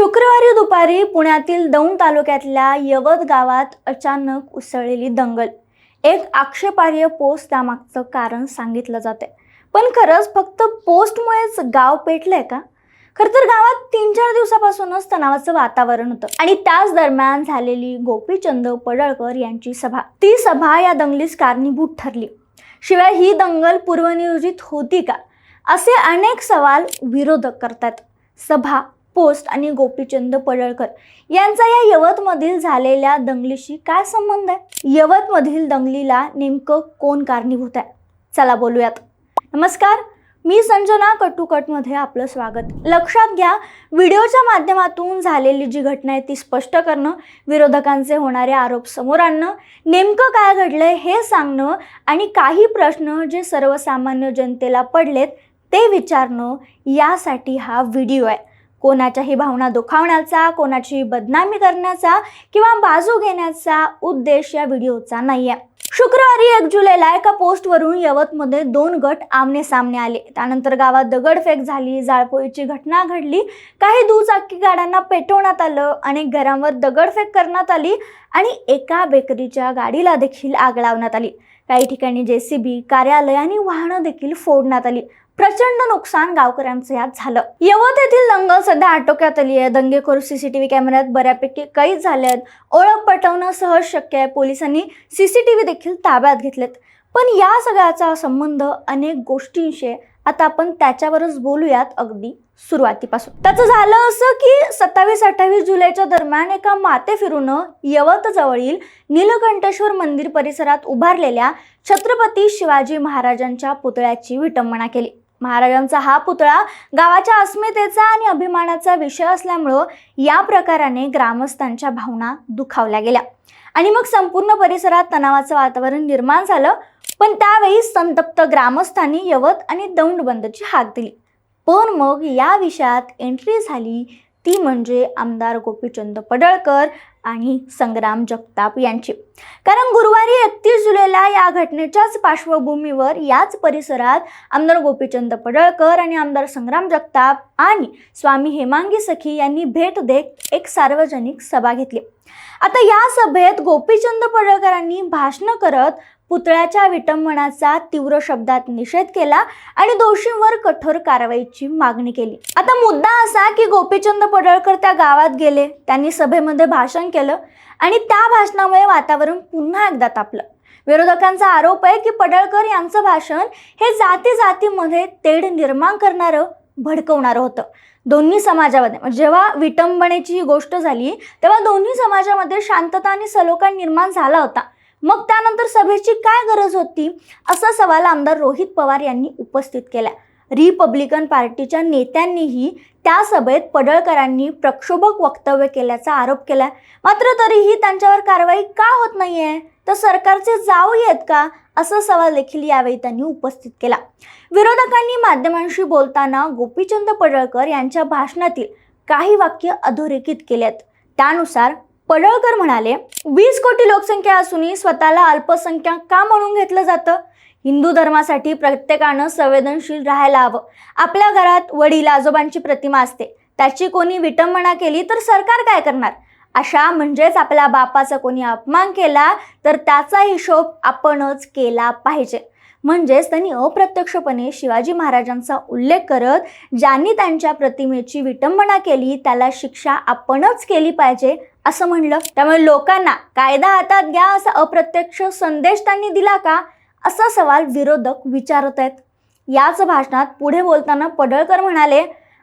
शुक्रवारी दुपारी पुण्यातील दौंड तालुक्यातल्या यवत गावात अचानक उसळलेली दंगल. एक आक्षेपार्ह पोस्ट त्यामागचं कारण सांगितलं जाते पण खरंच फक्त पोस्टमुळेच गाव पेटलंय का? खरं तर गावात तीन चार दिवसापासूनच तणावाचं वातावरण होतं. आणि त्याच दरम्यान झालेली गोपीचंद पडळकर यांची सभा. ती सभा या दंगलीस कारणीभूत ठरली. शिवाय ही दंगल पूर्वनियोजित होती का? असे अनेक सवाल विरोधक करतात. सभा पोस्ट आणि गोपीचंद पडळकर यांचा या यवतमधील झालेल्या दंगलीशी काय संबंध आहे? यवतमधील दंगलीला नेमकं कोण कारणीभूत आहे? चला बोलूयात. नमस्कार मी संजना कटुकटमध्ये आपलं स्वागत. लक्षात घ्या व्हिडिओच्या माध्यमातून झालेली जी घटना आहे ती स्पष्ट करणं विरोधकांचे होणारे आरोप समोर आणणं नेमकं काय घडलंय हे सांगणं आणि काही प्रश्न जे सर्वसामान्य जनतेला पडलेत ते विचारणं यासाठी हा व्हिडिओ आहे. कोणाच्याही भावना दुखावण्याचा कोणाची बदनामी करण्याचा किंवा बाजू घेण्याचा उद्देश या व्हिडिओचा नाही आहे शुक्रवारी एक जुलैला एका पोस्टवरून यवतमध्ये दोन गट आमने सामने आले. त्यानंतर गावात दगडफेक झाली जाळपोळीची घटना घडली काही दुचाकी गाड्यांना पेटवण्यात आलं अनेक घरांवर दगडफेक करण्यात आली आणि एका बेकरीच्या गाडीला देखील आग लावण्यात आली. काही ठिकाणी जे सी बी कार्यालय आणि वाहनं देखील फोडण्यात आली. प्रचंड नुकसान गावकऱ्यांचं यात झालं. यवत येथील दंगल सध्या आटोक्यात आली आहे. दंगेखोर सीसीटीव्ही कॅमेऱ्यात बऱ्यापैकी कैद झाले आहेत ओळख पटवणं सहज शक्य आहे. पोलिसांनी सीसीटीव्ही देखील ताब्यात घेतलेत. पण या सगळ्याचा संबंध अनेक गोष्टींशी आता आपण त्याच्यावरच बोलूयात. अगदी सुरुवातीपासून. त्याचं झालं असं की सत्तावीस अठ्ठावीस जुलैच्या दरम्यान एका माते फिरून यवत जवळील नीलकंठेश्वर मंदिर परिसरात उभारलेल्या छत्रपती शिवाजी महाराजांच्या पुतळ्याची विटंबना केली. महाराजांचा हा पुतळा गावाच्या अस्मितेचा आणि अभिमानाचा विषय असल्यामुळं या प्रकाराने ग्रामस्थांच्या भावना दुखावल्या गेल्या. आणि मग संपूर्ण परिसरात तणावाचं वातावरण निर्माण झालं पण त्यावेळी संतप्त ग्रामस्थांनी यवत आणि दौंड बंदची हाक दिली. पण मग या विषयात एंट्री झाली ती म्हणजे आमदार गोपीचंद पडळकर आणि संग्राम जगताप यांची. कारण गुरुवारी एकतीस जुलैला या घटनेच्याच पार्श्वभूमीवर याच परिसरात आमदार गोपीचंद पडळकर आणि आमदार संग्राम जगताप आणि स्वामी हेमांगी सखी यांनी भेट देत एक सार्वजनिक सभा घेतली. आता या सभेत गोपीचंद पडळकरांनी भाषण करत पुतळ्याच्या विटंबनाचा तीव्र शब्दात निषेध केला आणि दोषींवर कठोर कारवाईची मागणी केली. आता मुद्दा असा की गोपीचंद पडळकर त्या गावात गेले. त्यांनी सभेमध्ये भाषण केलं आणि त्या भाषणामुळे वातावरण पुन्हा एकदा तापलं. विरोधकांचा आरोप आहे की पडळकर यांचं भाषण हे जाती जातीमध्ये तेढ निर्माण करणारं भडकवणारं होतं. दोन्ही समाजामध्ये म्हणजे जेव्हा विटंबनेची ही गोष्ट झाली तेव्हा दोन्ही समाजामध्ये शांतता आणि सलोखा निर्माण झाला होता. मग त्यानंतर सभेची काय गरज होती? असा सवाल आमदार रोहित पवार यांनी उपस्थित केला. रिपब्लिकन पार्टीच्या नेत्यांनीही त्या सभेत पडळकरांनी प्रक्षोभक वक्तव्य केल्याचा आरोप केला. मात्र तरीही त्यांच्यावर कारवाई का होत नाहीये? तर सरकारचे जाऊ येत का? असा सवाल देखील यावेळी त्यांनी उपस्थित केला. विरोधकांनी माध्यमांशी बोलताना गोपीचंद पडळकर यांच्या भाषणातील काही वाक्य अधोरेखित केलेत त्यानुसार पडळकर म्हणाले वीस कोटी लोकसंख्या असूनही स्वतःला अल्पसंख्याक का म्हणून घेतलं जातं? हिंदू धर्मासाठी प्रत्येकानं संवेदनशील राहायला हवं. आपल्या घरात वडील आजोबांची प्रतिमा असते. त्याची कोणी विटंबना केली तर सरकार काय करणार? अशा म्हणजेच आपल्या बापाचा कोणी अपमान केला तर त्याचा हिशोब आपणच केला पाहिजे. म्हणजेच त्यांनी अप्रत्यक्षपणे शिवाजी महाराजांचा उल्लेख करत ज्यांनी त्यांच्या प्रतिमेची विटंबना केली त्याला शिक्षा आपणच केली पाहिजे असं म्हणलं. त्यामुळे लोकांना कायदा हातात घ्या असा अप्रत्यक्ष संदेश त्यांनी दिला का? असा सवाल विरोधक विचारत आहेत. याच भाषणात पुढे बोलताना पडळकर म्हणाले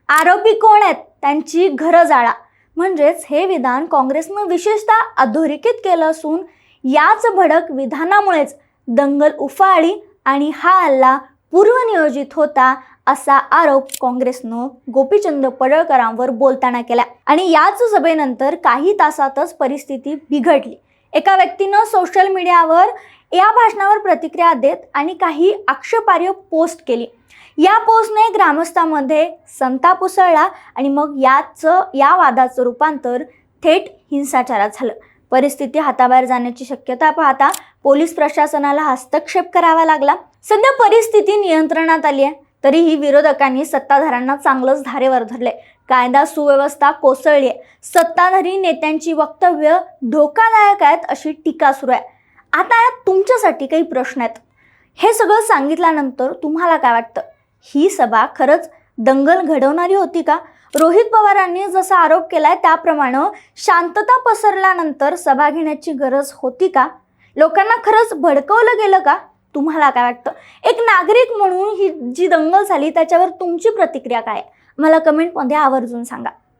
आरोपी कोण आहेत? त्यांची घरं जाळा. म्हणजेच हे विधान काँग्रेसनं विशेषतः अधोरेखित केलं असून याच भडक विधानामुळेच दंगल उफाळी आणि हा हल्ला पूर्वनियोजित होता असा आरोप काँग्रेसनं गोपीचंद पडळकरांवर बोलताना केला. आणि याच सभेनंतर काही तासातच परिस्थिती बिघडली. एका व्यक्तीनं सोशल मीडियावर या भाषणावर प्रतिक्रिया देत आणि काही आक्षेपार्ह पोस्ट केली. या पोस्टने ग्रामस्थांमध्ये संताप उसळला आणि मग याचं या वादाचं रूपांतर थेट हिंसाचारात झालं. परिस्थिती हाताबाहेर जाण्याची शक्यता पाहता पोलीस प्रशासनाला हस्तक्षेप करावा लागला. सध्या परिस्थिती नियंत्रणात आली आहे. तरीही विरोधकांनी सत्ताधाऱ्यांना चांगलंच धारेवर धरले कायदा सुव्यवस्था कोसळली आहे सत्ताधारी नेत्यांची वक्तव्य धोकादायक आहेत अशी टीका सुरू आहे. आता यात तुमच्यासाठी काही प्रश्न आहेत. हे सगळं सांगितल्यानंतर तुम्हाला काय वाटतं? ही सभा खरंच दंगल घडवणारी होती का? रोहित पवारांनी जसा आरोप केलाय त्याप्रमाणे शांतता पसरल्यानंतर सभा घेण्याची गरज होती का? लोकांना खरंच भडकवलं गेलं का? तुम्हाला काय वाटतं? एक नागरिक म्हणून ही जी दंगल झाली त्याच्यावर तुमची प्रतिक्रिया काय आहे? मला कमेंटमध्ये आवर्जून सांगा.